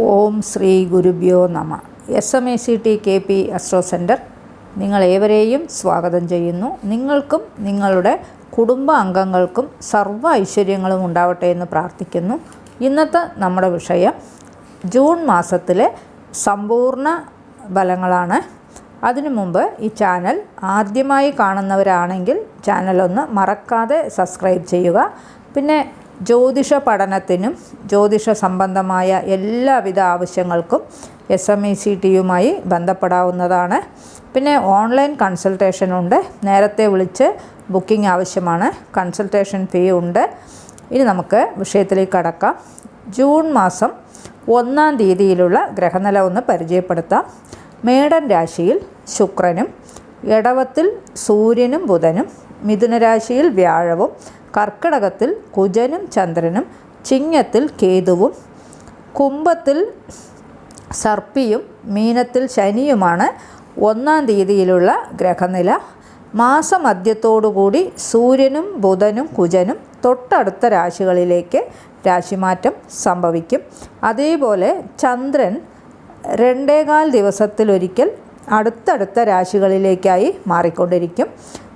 ഓം ശ്രീ ഗുരുഭ്യോ നമ. S M A C T K P astro centre നിങ്ങളേവരെയും സ്വാഗതം ചെയ്യുന്നു. നിങ്ങൾക്കും നിങ്ങളുടെ കുടുംബ അംഗങ്ങൾക്കും സർവ ഐശ്വര്യങ്ങളും ഉണ്ടാവട്ടെ എന്ന് പ്രാർത്ഥിക്കുന്നു. ഇന്നത്തെ നമ്മുടെ വിഷയം ജൂൺ മാസത്തിലെ സമ്പൂർണ ഫലങ്ങളാണ്. അതിനു മുമ്പ് ഈ ചാനൽ ആദ്യമായി കാണുന്നവരാണെങ്കിൽ ചാനലൊന്ന് മറക്കാതെ സബ്സ്ക്രൈബ് ചെയ്യുക. പിന്നെ ജ്യോതിഷ പഠനത്തിനും ജ്യോതിഷ സംബന്ധമായ എല്ലാവിധ ആവശ്യങ്ങൾക്കും എസ് എം ഇ സി ടിയുമായി ബന്ധപ്പെടാവുന്നതാണ്. പിന്നെ ഓൺലൈൻ കൺസൾട്ടേഷൻ ഉണ്ട് നേരത്തെ വിളിച്ച് ബുക്കിംഗ് ആവശ്യമാണ്. കൺസൾട്ടേഷൻ ഫീ ഉണ്ട്. ഇനി നമുക്ക് വിഷയത്തിലേക്ക് കടക്കാം. ജൂൺ മാസം ഒന്നാം തീയതിയിലുള്ള ഗ്രഹനില ഒന്ന് പരിചയപ്പെടുത്താം. മേടൻ രാശിയിൽ ശുക്രനും ഇടവത്തിൽ സൂര്യനും ബുധനും മിഥുനരാശിയിൽ വ്യാഴവും കർക്കിടകത്തിൽ കുജനും ചന്ദ്രനും ചിങ്ങത്തിൽ കേതുവും കുംഭത്തിൽ സർപ്പിയും മീനത്തിൽ ശനിയുമാണ് ഒന്നാം തീയതിയിലുള്ള ഗ്രഹനില. മാസമധ്യത്തോടുകൂടി സൂര്യനും ബുധനും കുജനും തൊട്ടടുത്ത രാശികളിലേക്ക് രാശിമാറ്റം സംഭവിക്കും. അതേപോലെ ചന്ദ്രൻ രണ്ടേകാൽ ദിവസത്തിലൊരിക്കൽ അടുത്തടുത്ത രാശികളിലേക്കായി മാറിക്കൊണ്ടിരിക്കും.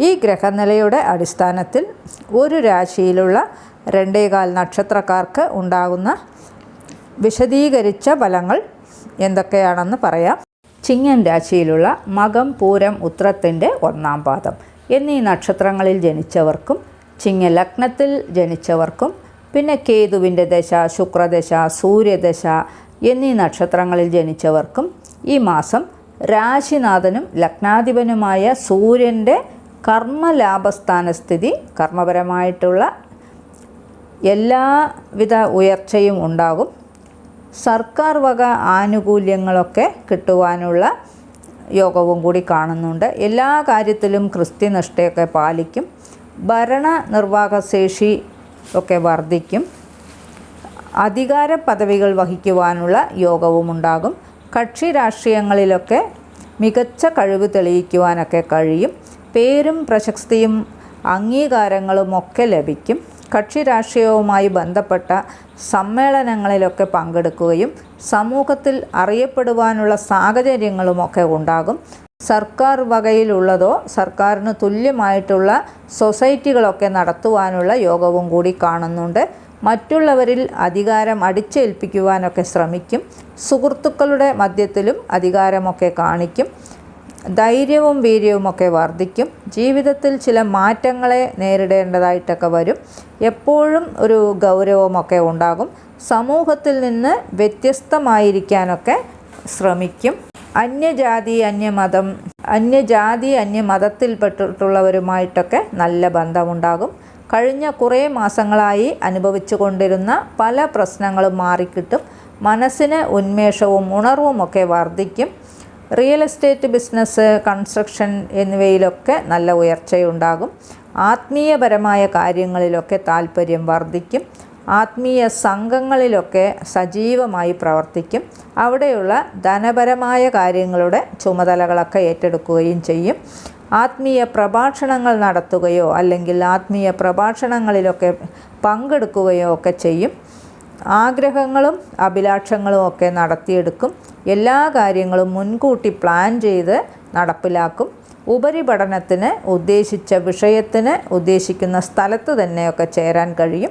ഈ ഗ്രഹനിലയുടെ അടിസ്ഥാനത്തിൽ ഒരു രാശിയിലുള്ള രണ്ടേകാൽ നക്ഷത്രക്കാർക്ക് ഉണ്ടാകുന്ന വിശദീകരിച്ച ഫലങ്ങൾ എന്തൊക്കെയാണെന്ന് പറയാം. ചിങ്ങൻ രാശിയിലുള്ള മകം പൂരം ഉത്രത്തിന്റെ ഒന്നാം പാദം. എന്നീ നക്ഷത്രങ്ങളിൽ ജനിച്ചവർക്കും ചിങ്ങ ലഗ്നത്തിൽ ജനിച്ചവർക്കും പിന്നെ കേതുവിന്റെ ദശ ശുക്രദശ സൂര്യദശ എന്നീ നക്ഷത്രങ്ങളിൽ ജനിച്ചവർക്കും ഈ മാസം രാശിനാഥനും ലഗ്നാധിപനുമായ സൂര്യന്റെ കർമ്മലാഭസ്ഥാനസ്ഥിതി കർമ്മപരമായിട്ടുള്ള എല്ലാവിധ ഉയർച്ചയും ഉണ്ടാകും. സർക്കാർ വക ആനുകൂല്യങ്ങളൊക്കെ കിട്ടുവാനുള്ള യോഗവും കൂടി കാണുന്നുണ്ട്. എല്ലാ കാര്യത്തിലും കൃത്യനിഷ്ഠയൊക്കെ പാലിക്കും. ഭരണ നിർവാഹശേഷി ഒക്കെ വർദ്ധിക്കും. അധികാര പദവികൾ വഹിക്കുവാനുള്ള യോഗവും ഉണ്ടാകും. കക്ഷി രാഷ്ട്രീയങ്ങളിലൊക്കെ മികച്ച കഴിവ് തെളിയിക്കുവാനൊക്കെ കഴിയും. പേരും പ്രശസ്തിയും അംഗീകാരങ്ങളും ഒക്കെ ലഭിക്കും. കക്ഷി രാഷ്ട്രീയവുമായി ബന്ധപ്പെട്ട സമ്മേളനങ്ങളിലൊക്കെ പങ്കെടുക്കുകയും സമൂഹത്തിൽ അറിയപ്പെടുവാനുള്ള സാഹചര്യങ്ങളുമൊക്കെ ഉണ്ടാകും. സർക്കാർ വകയിലുള്ളതോ സർക്കാരിന് തുല്യമായിട്ടുള്ള സൊസൈറ്റികളൊക്കെ നടത്തുവാനുള്ള യോഗവും കൂടി കാണുന്നുണ്ട്. മറ്റുള്ളവരിൽ അധികാരം അടിച്ചേൽപ്പിക്കുവാനൊക്കെ ശ്രമിക്കും. സുഹൃത്തുക്കളുടെ മധ്യത്തിലും അധികാരമൊക്കെ കാണിക്കും. ധൈര്യവും വീര്യവുമൊക്കെ വർദ്ധിക്കും ജീവിതത്തിൽ ചില മാറ്റങ്ങളെ നേരിടേണ്ടതായിട്ടൊക്കെ വരും. എപ്പോഴും ഒരു ഗൗരവമൊക്കെ ഉണ്ടാകും. സമൂഹത്തിൽ നിന്ന് വ്യത്യസ്തമായിരിക്കാനൊക്കെ ശ്രമിക്കും. അന്യജാതി അന്യമതം അന്യജാതി അന്യമതത്തിൽപ്പെട്ടിട്ടുള്ളവരുമായിട്ടൊക്കെ നല്ല ബന്ധമുണ്ടാകും. കഴിഞ്ഞ കുറേ മാസങ്ങളായി അനുഭവിച്ചു കൊണ്ടിരുന്ന പല പ്രശ്നങ്ങളും മാറിക്കിട്ടും. മനസ്സിന് ഉന്മേഷവും ഉണർവുമൊക്കെ വർദ്ധിക്കും റിയൽ എസ്റ്റേറ്റ് ബിസിനസ് കൺസ്ട്രക്ഷൻ എന്നിവയിലൊക്കെ നല്ല ഉയർച്ചയുണ്ടാകും. ആത്മീയപരമായ കാര്യങ്ങളിലൊക്കെ താല്പര്യം വർദ്ധിക്കും. ആത്മീയ സംഘങ്ങളിലൊക്കെ സജീവമായി പ്രവർത്തിക്കും. അവിടെയുള്ള ധനപരമായ കാര്യങ്ങളുടെ ചുമതലകളൊക്കെ ഏറ്റെടുക്കുകയും ചെയ്യും. ആത്മീയ പ്രഭാഷണങ്ങൾ നടത്തുകയോ അല്ലെങ്കിൽ ആത്മീയ പ്രഭാഷണങ്ങളിലൊക്കെ പങ്കെടുക്കുകയോ ഒക്കെ ചെയ്യും. ആഗ്രഹങ്ങളും അഭിലാഷങ്ങളും ഒക്കെ നടത്തിയെടുക്കും. എല്ലാ കാര്യങ്ങളും മുൻകൂട്ടി പ്ലാൻ ചെയ്ത് നടപ്പിലാക്കും. ഉപരിപഠനത്തിന് ഉദ്ദേശിച്ച വിഷയത്തിന് ഉദ്ദേശിക്കുന്ന സ്ഥലത്ത് തന്നെയൊക്കെ ചേരാൻ കഴിയും.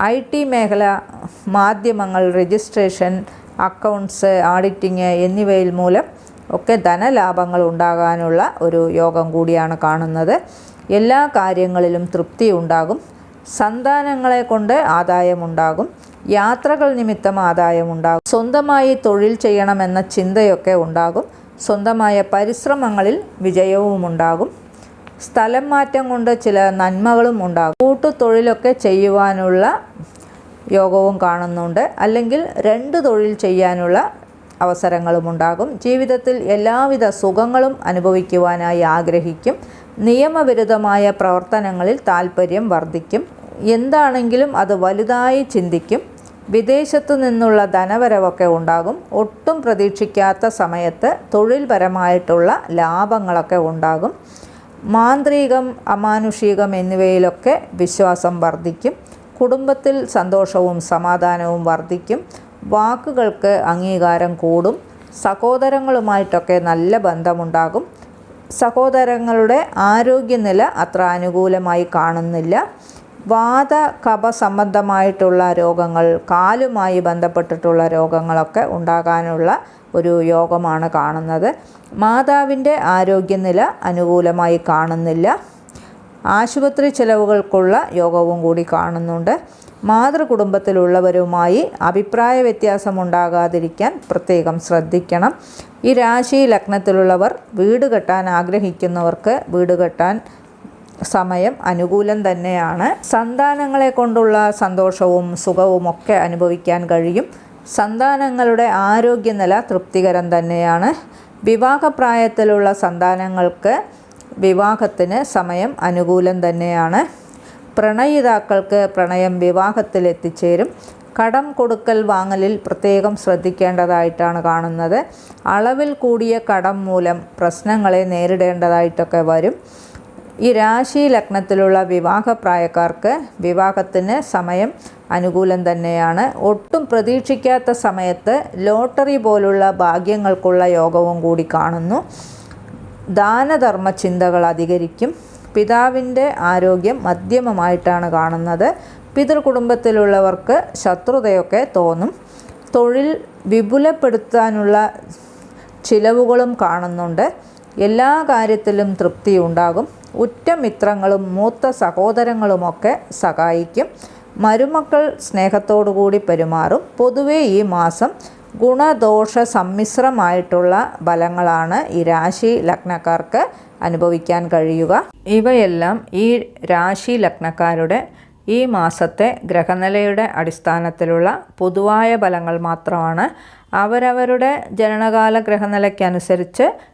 ഐ ടി മേഖല മാധ്യമങ്ങൾ രജിസ്ട്രേഷൻ അക്കൗണ്ട്സ് ഓഡിറ്റിങ് എന്നിവയിൽ മൂലം ഒക്കെ ധനലാഭങ്ങൾ ഉണ്ടാകാനുള്ള ഒരു യോഗം കൂടിയാണ് കാണുന്നത്. എല്ലാ കാര്യങ്ങളിലും തൃപ്തി ഉണ്ടാകും. സന്താനങ്ങളെ കൊണ്ട് ആദായമുണ്ടാകും യാത്രകൾ നിമിത്തം ആദായമുണ്ടാകും സ്വന്തമായി തൊഴിൽ ചെയ്യണമെന്ന ചിന്തയൊക്കെ ഉണ്ടാകും. സ്വന്തമായ പരിശ്രമങ്ങളിൽ വിജയവും ഉണ്ടാകും. സ്ഥലം മാറ്റം കൊണ്ട് ചില നന്മകളും ഉണ്ടാകും. കൂട്ടുതൊഴിലൊക്കെ ചെയ്യുവാനുള്ള യോഗവും കാണുന്നുണ്ട്. അല്ലെങ്കിൽ രണ്ട് തൊഴിൽ ചെയ്യാനുള്ള അവസരങ്ങളും ഉണ്ടാകും. ജീവിതത്തിൽ എല്ലാവിധ സുഖങ്ങളും അനുഭവിക്കുവാനായി ആഗ്രഹിക്കും. നിയമവിരുദ്ധമായ പ്രവർത്തനങ്ങളിൽ താല്പര്യം വർദ്ധിക്കും. എന്താണെങ്കിലും അത് വലുതായി ചിന്തിക്കും. വിദേശത്തു നിന്നുള്ള ധനവരവൊക്കെ ഉണ്ടാകും. ഒട്ടും പ്രതീക്ഷിക്കാത്ത സമയത്ത് തൊഴിൽപരമായിട്ടുള്ള ലാഭങ്ങളൊക്കെ ഉണ്ടാകും. മാന്ത്രികം അമാനുഷികം എന്നിവയിലൊക്കെ വിശ്വാസം വർദ്ധിക്കും. കുടുംബത്തിൽ സന്തോഷവും സമാധാനവും വർദ്ധിക്കും. വാക്കുകൾക്ക് അംഗീകാരം കൂടും. സഹോദരങ്ങളുമായിട്ടൊക്കെ നല്ല ബന്ധമുണ്ടാകും. സഹോദരങ്ങളുടെ ആരോഗ്യനില അത്ര അനുകൂലമായി കാണുന്നില്ല. വാത കഫ സംബന്ധമായിട്ടുള്ള രോഗങ്ങൾ കാലുമായി ബന്ധപ്പെട്ടിട്ടുള്ള രോഗങ്ങളൊക്കെ ഉണ്ടാകാനുള്ള ഒരു യോഗമാണ് കാണുന്നത്. മാതാവിന്റെ ആരോഗ്യനില അനുകൂലമായി കാണുന്നില്ല. ആശുപത്രി ചെലവുകൾക്കുള്ള യോഗവും കൂടി കാണുന്നുണ്ട്. മാതൃകുടുംബത്തിലുള്ളവരുമായി അഭിപ്രായ വ്യത്യാസമുണ്ടാകാതിരിക്കാൻ പ്രത്യേകം ശ്രദ്ധിക്കണം. ഈ രാശി ലഗ്നത്തിലുള്ളവർ വീട് കെട്ടാൻ ആഗ്രഹിക്കുന്നവർക്ക് വീട് കെട്ടാൻ സമയം അനുകൂലം തന്നെയാണ്. സന്താനങ്ങളെ കൊണ്ടുള്ള സന്തോഷവും സുഖവും ഒക്കെ അനുഭവിക്കാൻ കഴിയും. സന്താനങ്ങളുടെ ആരോഗ്യനില തൃപ്തികരം തന്നെയാണ്. വിവാഹപ്രായത്തിലുള്ള സന്താനങ്ങൾക്ക് വിവാഹത്തിന് സമയം അനുകൂലം തന്നെയാണ്. പ്രണയിതാക്കൾക്ക് പ്രണയം വിവാഹത്തിൽ എത്തിച്ചേരും. കടം കൊടുക്കൽ വാങ്ങലിൽ പ്രത്യേകം ശ്രദ്ധിക്കേണ്ടതായിട്ടാണ് കാണുന്നത്. അളവിൽ കൂടിയ കടം മൂലം പ്രശ്നങ്ങളെ നേരിടേണ്ടതായിട്ടൊക്കെ വരും. ഈ രാശി ലഗ്നത്തിലുള്ള വിവാഹപ്രായക്കാർക്ക് വിവാഹത്തിന് സമയം അനുകൂലം തന്നെയാണ്. ഒട്ടും പ്രതീക്ഷിക്കാത്ത സമയത്ത് ലോട്ടറി പോലുള്ള ഭാഗ്യങ്ങൾക്കുള്ള യോഗവും കൂടി കാണുന്നു. ദാനധർമ്മ ചിന്തകൾ അധികരിക്കും. പിതാവിന്റെ ആരോഗ്യം മധ്യമമായിട്ടാണ് കാണുന്നത്. പിതൃകുടുംബത്തിലുള്ളവർക്ക് ശത്രുതയൊക്കെ തോന്നും. തൊഴിൽ വിപുലപ്പെടുത്താനുള്ള ചിലവുകളും കാണുന്നുണ്ട്. എല്ലാ കാര്യത്തിലും തൃപ്തി ഉണ്ടാകും. ഉറ്റ മിത്രങ്ങളും മൂത്ത സഹോദരങ്ങളുമൊക്കെ സഹായിക്കും. മരുമക്കൾ സ്നേഹത്തോടുകൂടി പെരുമാറും. പൊതുവേ ഈ മാസം ഗുണദോഷ സമ്മിശ്രമായിട്ടുള്ള ഫലങ്ങളാണ് ഈ രാശി ലഗ്നക്കാർക്ക് അനുഭവിക്കാൻ കഴിയുക. ഇവയെല്ലാം ഈ രാശി ലഗ്നക്കാരുടെ ഈ മാസത്തെ ഗ്രഹനിലയുടെ അടിസ്ഥാനത്തിലുള്ള പൊതുവായ ഫലങ്ങൾ മാത്രമാണ്. അവരവരുടെ ജനനകാല ഗ്രഹനിലയ്ക്കനുസരിച്ച്